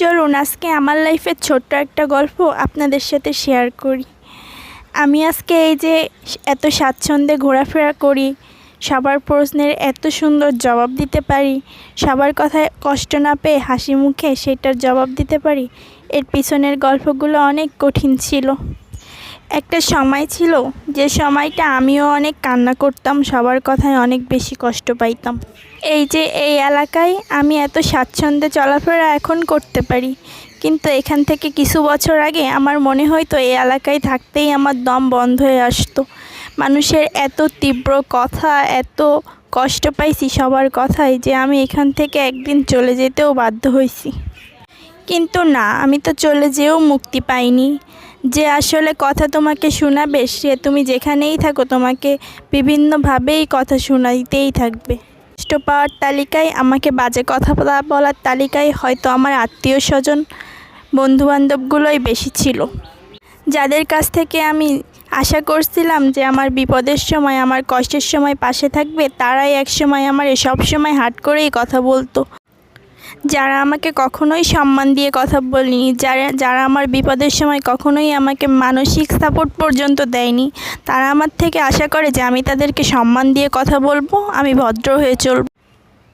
চলুন, আজকে আমার লাইফের ছোট্ট একটা গল্প আপনাদের সাথে শেয়ার করি। আমি আজকে এই যে এত স্বাচ্ছন্দ্যে ঘোরাফেরা করি, সবার প্রশ্নের এত সুন্দর জবাব দিতে পারি, সবার কথায় কষ্ট না পেয়ে হাসি মুখে সেটার জবাব দিতে পারি, এর পিছনের গল্পগুলো অনেক কঠিন ছিল। একটা সময় ছিল যে সময়টা আমিও অনেক কান্না করতাম, সবার কথায় অনেক বেশি কষ্ট পাইতাম। এই যে এই এলাকায় আমি এত স্বাচ্ছন্দ্যে চলাফেরা এখন করতে পারি। কিন্তু এখান থেকে কিছু বছর আগে আমার মনে হয়তো এই এলাকায় থাকতেই আমার দম বন্ধ হয়ে আসতো। মানুষের এত তীব্র কথা, এত কষ্ট পাইছি সবার কথায় যে আমি এখান থেকে একদিন চলে যেতেও বাধ্য হয়েছি কিন্তু না, আমি তো চলে যেও মুক্তি পাইনি। যে আসলে কথা তোমাকে শোনাবে সে তুমি যেখানেই থাকো তোমাকে বিভিন্নভাবেই কথা শোনাইতেই থাকবে। কষ্ট পাওয়ার তালিকায় আমাকে বাজে কথা বলার তালিকায় হয়তো আমার আত্মীয় স্বজন, বন্ধুবান্ধবগুলোই বেশি ছিল। যাদের কাছ থেকে আমি আশা করছিলাম যে আমার বিপদের সময়, আমার কষ্টের সময় পাশে থাকবে, তারাই এক সময় আমার সব সময় হাট করেই কথা বলতো। যারা আমাকে কখনোই সম্মান দিয়ে কথা বলিনি, যারা যারা আমার বিপদের সময় কখনোই আমাকে মানসিক সাপোর্ট পর্যন্ত দেয়নি, তারা আমার থেকে আশা করে যে আমি তাদেরকে সম্মান দিয়ে কথা বলব, আমি ভদ্র হয়ে চলব।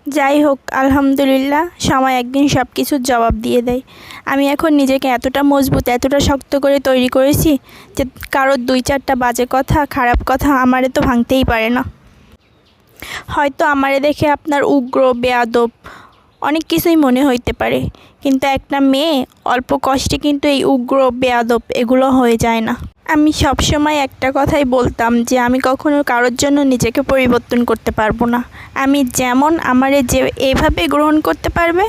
যাই হোক, আলহামদুলিল্লাহ, সময় একদিন সব কিছুর জবাব দিয়ে দেয়। আমি এখন নিজেকে এতটা মজবুত, এতটা শক্ত করে তৈরি করেছি যে কারোর দুই চারটা বাজে কথা, খারাপ কথা আমারে তো ভাঙতেই পারে না। হয়তো আমারে দেখে আপনার উগ্র, বেয়াদব অনেক কিছুই মনে হইতে পারে। কিন্তু একটা মেয়ে, অল্প কষ্টে কিন্তু এই উগ্র, বেয়াদব এগুলো হয়ে যায় না। আমি সবসময় একটা কথাই বলতাম যে, আমি কখনো কারোর জন্য নিজেকে পরিবর্তন করতে পারব না। আমি যেমন আমারে যে, এভাবে গ্রহণ করতে পারবে,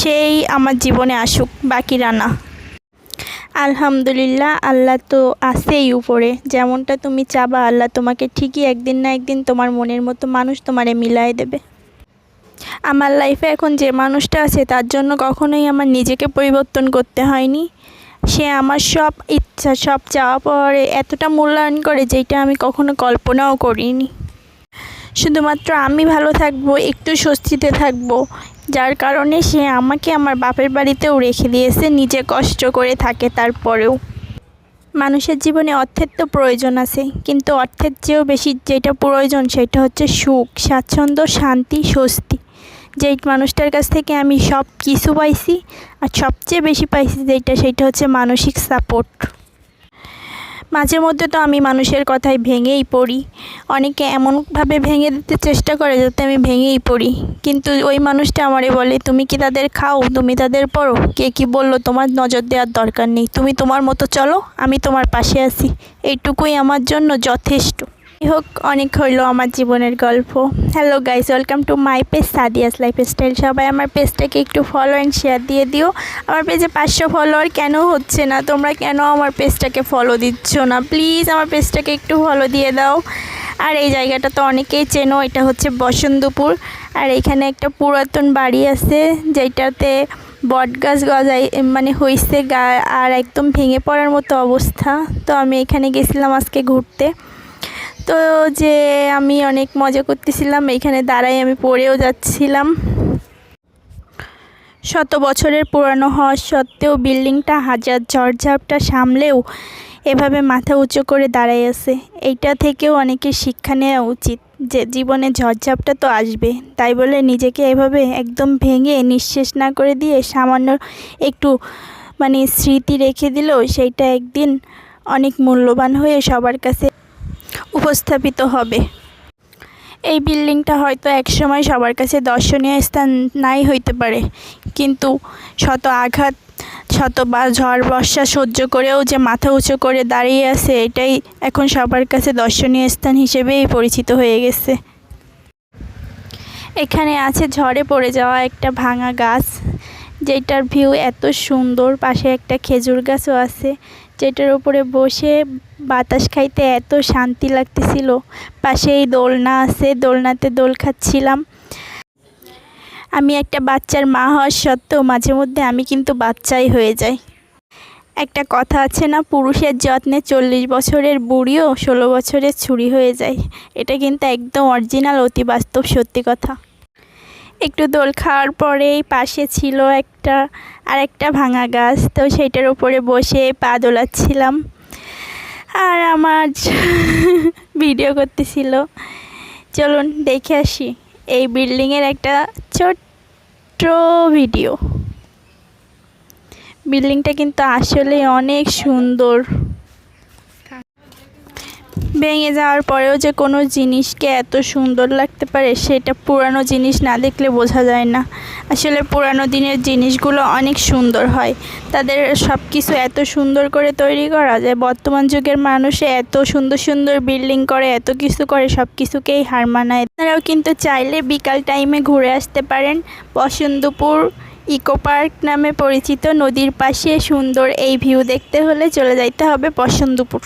সেই আমার জীবনে আসুক বাকিরা না আলহামদুলিল্লাহ, আল্লাহ তো আছেই উপরে। যেমনটা তুমি চাবা, আল্লাহ তোমাকে ঠিকই একদিন না একদিন তোমার মনের মতো মানুষ তোমারে মিলাই দেবে। আমার লাইফে এখন যে মানুষটা আছে, তার জন্য কখনোই আমার নিজেকে পরিবর্তন করতে হয়নি। সে আমার সব ইচ্ছা, সব চাওয়া পরে এতটা মূল্যায়ন করে, যেটা আমি কখনো কল্পনাও করিনি। শুধুমাত্র আমি ভালো থাকব, একটু স্বস্তিতে থাকব, যার কারণে সে আমাকে আমার বাপের বাড়িতেও রেখে দিয়েছে, নিজে কষ্ট করে থাকে তারপরেও। মানুষের জীবনে অর্থের তো প্রয়োজন আছে, কিন্তু অর্থের চেয়েও বেশি যেটা প্রয়োজন, সেটা হচ্ছে সুখ, স্বাচ্ছন্দ্য, শান্তি, স্বস্তি। যেই মানুষটার কাছ থেকে আমি সব কিছু পাইছি আর সবচেয়ে বেশি পাইছি যেটা সেটা হচ্ছে মানসিক সাপোর্ট মাঝে মধ্যে তো আমি মানুষের কথায় ভেঙেই পড়ি। অনেকে এমনভাবে ভেঙে দিতে চেষ্টা করে যাতে আমি ভেঙেই পড়ি। কিন্তু ওই মানুষটা আমারে বলে, তুমি কি তাদের খাও? তুমি তাদের পড়ো? কে কি বলল, তোমার নজর দেওয়ার দরকার নেই। তুমি তোমার মতো চলো, আমি তোমার পাশে আছি। এইটুকুই আমার জন্য যথেষ্ট। হোক, অনেক হইল আমার জীবনের গল্প। Hello guys welcome to my page Sadia's lifestyle সবাই আমার পেজটাকে একটু ফলো অ্যান্ড শেয়ার দিয়ে দিও। আমার পেজে পাঁচশো ফলোয়ার কেন হচ্ছে না? তোমরা কেন আমার পেজটাকে ফলো দিচ্ছ না? প্লিজ আমার পেজটাকে একটু ফলো দিয়ে দাও। আর এই জায়গাটা তো অনেকেই চেনো, এটা হচ্ছে বসন্তপুর। আর এখানে একটা পুরাতন বাড়ি আছে, যেটাতে বট গাছ গজাই মানে হইছে গা, আর একদম ভেঙে পড়ার মতো অবস্থা। তো আমি এখানে গেছিলাম আজকে ঘুরতে। তো যে আমি অনেক মজা করতেছিলাম এইখানে দাঁড়াই আমি পড়েও যাচ্ছিলাম। শত বছরের পুরানো হওয়া সত্ত্বেও বিল্ডিংটা হাজার ঝড়ঝাপটা সামলেও এভাবে মাথা উঁচু করে দাঁড়াই আছে। এইটা থেকেও অনেকের শিক্ষা নেওয়া উচিত যে জীবনে ঝড়ঝাপটা তো আসবে। তাই বলে নিজেকে এভাবে একদম ভেঙে নিঃশেষ না করে দিয়ে সামান্য একটু মানে স্মৃতি রেখে দিলেও সেইটা একদিন অনেক মূল্যবান হয়ে সবার কাছে উপস্থাপিত হবে। এই বিল্ডিংটা হয়তো একসময় সবার কাছে দর্শনীয় স্থান নাই হইতে পারে। কিন্তু শত আঘাত, শত বা ঝড়, বর্ষা সহ্য করেও যে মাথা উঁচু করে দাঁড়িয়ে আছে, এটাই এখন সবার কাছে দর্শনীয় স্থান হিসেবেই পরিচিত হয়ে গেছে। এখানে আছে ঝড়ে পড়ে যাওয়া একটা ভাঙা গাছ, যেটার ভিউ এত সুন্দর, পাশে একটা খেজুর গাছও আছে। যেটার উপরে বসে বাতাস খাইতে এত শান্তি লাগতেছিল। পাশেই দোলনা আছে, দোলনাতে দোল খাচ্ছিলাম। আমি একটা বাচ্চার মা হওয়ার সত্ত্বেও মাঝে মধ্যে আমি কিন্তু বাচ্চাই হয়ে যাই। একটা কথা আছে না, পুরুষের যত্নে চল্লিশ বছরের বুড়িও ষোলো বছরের ছুরি হয়ে যায়। এটা কিন্তু একদম অরিজিনাল অতি বাস্তব, সত্যি কথা। একটু দোল খাওয়ার পরেই পাশে ছিল একটা আর একটা ভাঙা গাছ। তো সেইটার উপরে বসে পা দোলাচ্ছিলাম। আর আমার ভিডিও করতেছিল। চলুন দেখে আসি। এই বিল্ডিংয়ের একটা ছোট্ট ভিডিও বিল্ডিংটা কিন্তু আসলে অনেক সুন্দর। ভেঙে যাওয়ার পরেও যে কোনো জিনিসকে এত সুন্দর লাগতে পারে, সেটা পুরানো জিনিস না দেখলে বোঝা যায় না। আসলে পুরানো দিনের জিনিসগুলো অনেক সুন্দর হয়। তাদের সব কিছু এত সুন্দর করে তৈরি করা যায়, বর্তমান যুগের মানুষে এত সুন্দর সুন্দর বিল্ডিং করে, এত কিছু করে সব কিছুকেই হার মানায়। তারাও কিন্তু চাইলে বিকাল টাইমে ঘুরে আসতে পারেন। বসন্তপুর ইকো পার্ক নামে পরিচিত নদীর পাশে সুন্দর এই ভিউ দেখতে হলে চলে যাইতে হবে বসন্তপুর।